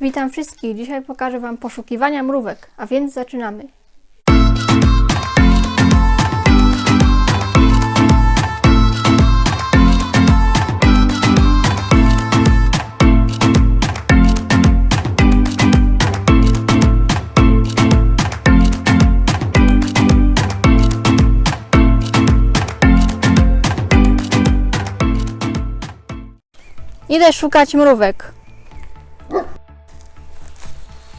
Witam wszystkich. Dzisiaj pokażę Wam poszukiwania mrówek, a więc zaczynamy. Idę szukać mrówek.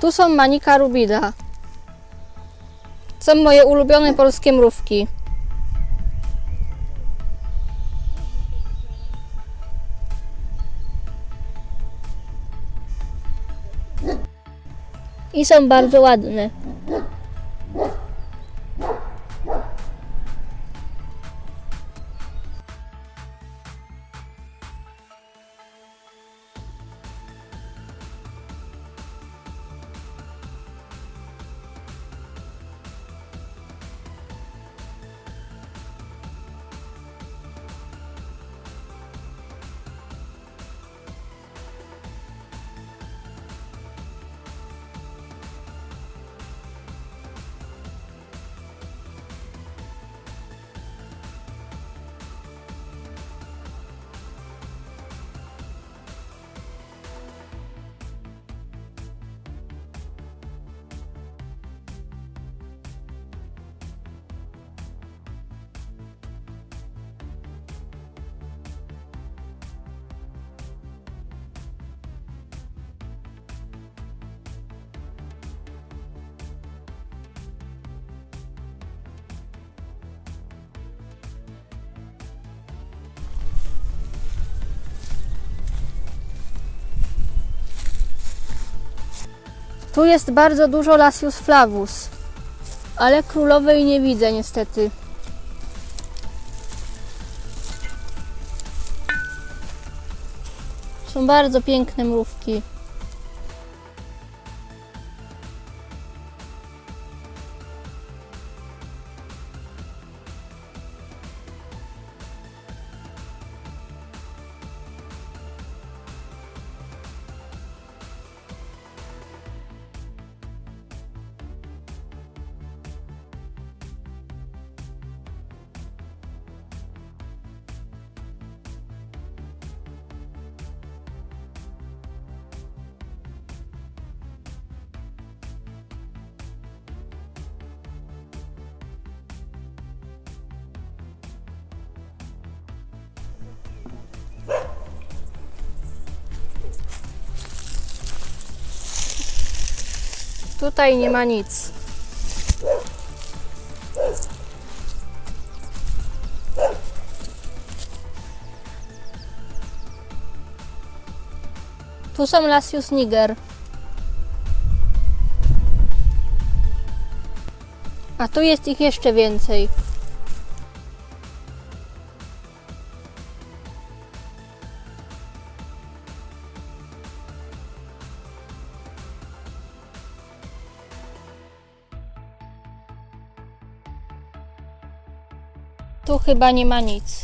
Tu są Manika Rubida. Są moje ulubione polskie mrówki. I są bardzo ładne. Tu jest bardzo dużo Lasius flavus, ale królowej nie widzę niestety. Są bardzo piękne mrówki. Tutaj nie ma nic. Tu są Lasius niger. A tu jest ich jeszcze więcej. Tu chyba nie ma nic.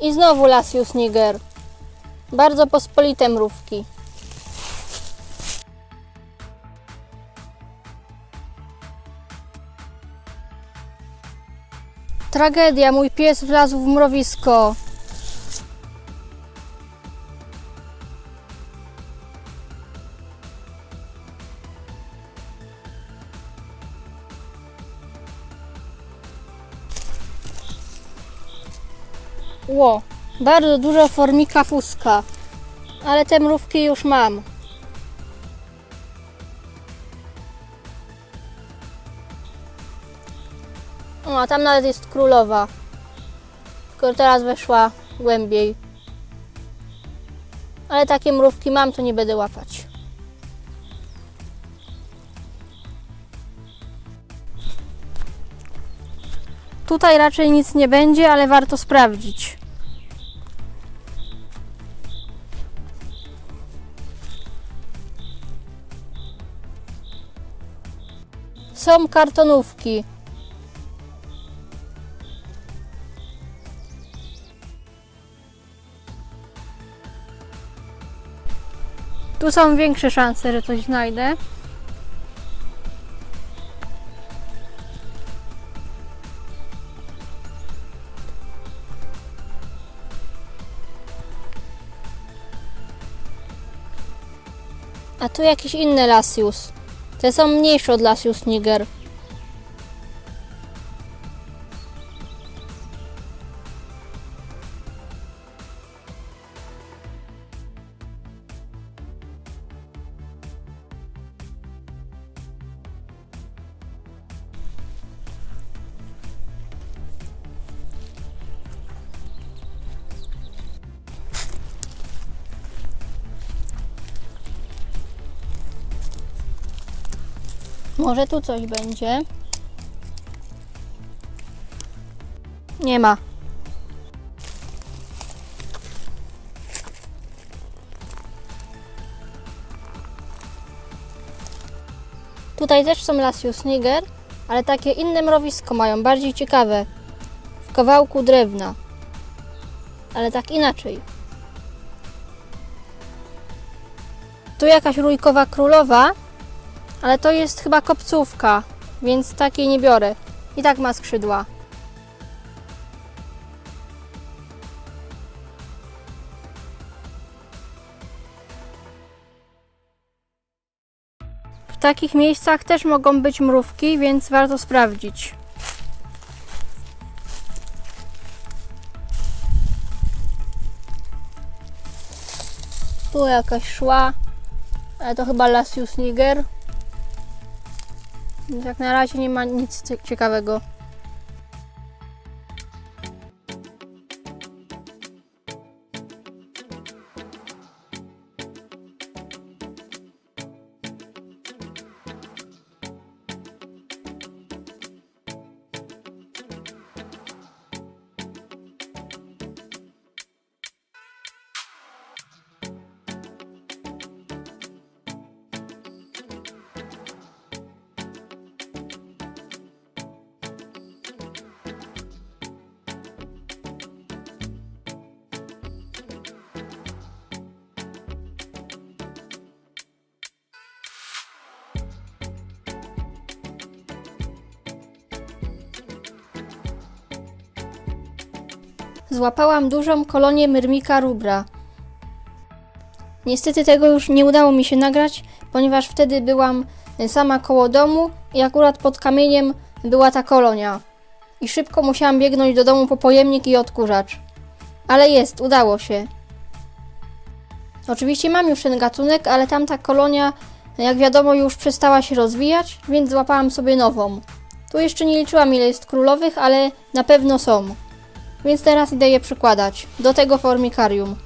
I znowu Lasius niger. Bardzo pospolite mrówki. Tragedia, mój pies wlazł w mrowisko. Ło, bardzo dużo formika fuska, ale te mrówki już mam. O, a tam nawet jest królowa. Tylko teraz weszła głębiej. Ale takie mrówki mam, to nie będę łapać. Tutaj raczej nic nie będzie, ale warto sprawdzić. Są kartonówki. Tu są większe szanse, że coś znajdę. A tu jakieś inne Lasius. Te są mniejsze od Lasius Niger. Może tu coś będzie. Nie ma. Tutaj też są Lasius niger, ale takie inne mrowisko mają, bardziej ciekawe. W kawałku drewna. Ale tak inaczej. Tu jakaś rójkowa królowa, ale to jest chyba kopcówka, więc takiej nie biorę. I tak ma skrzydła. W takich miejscach też mogą być mrówki, więc warto sprawdzić. Tu jakaś szła, ale to chyba Lasius Niger. Jak na razie nie ma nic cie- ciekawego. Złapałam dużą kolonię myrmika rubra. Niestety tego już nie udało mi się nagrać, ponieważ wtedy byłam sama koło domu i akurat pod kamieniem była ta kolonia. I szybko musiałam biegnąć do domu po pojemnik i odkurzacz. Ale jest, udało się. Oczywiście mam już ten gatunek, ale tamta kolonia, jak wiadomo, już przestała się rozwijać, więc złapałam sobie nową. Tu jeszcze nie liczyłam ile jest królowych, ale na pewno są. Więc teraz idę je przykładać do tego formikarium.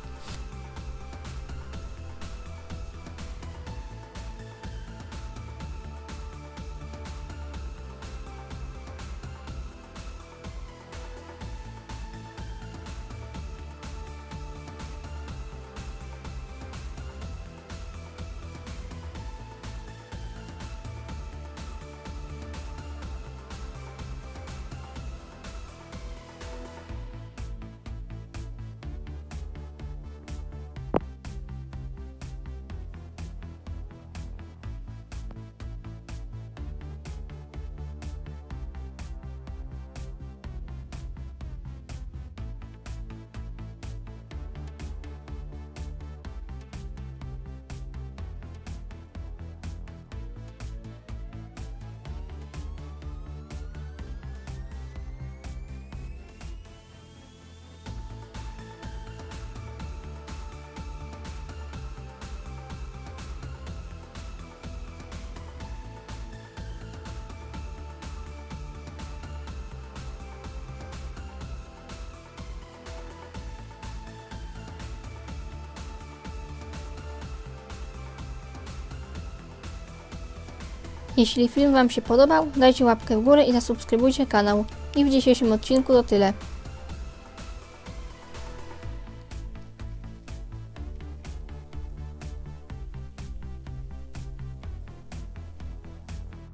Jeśli film Wam się podobał, dajcie łapkę w górę i zasubskrybujcie kanał. I w dzisiejszym odcinku to tyle.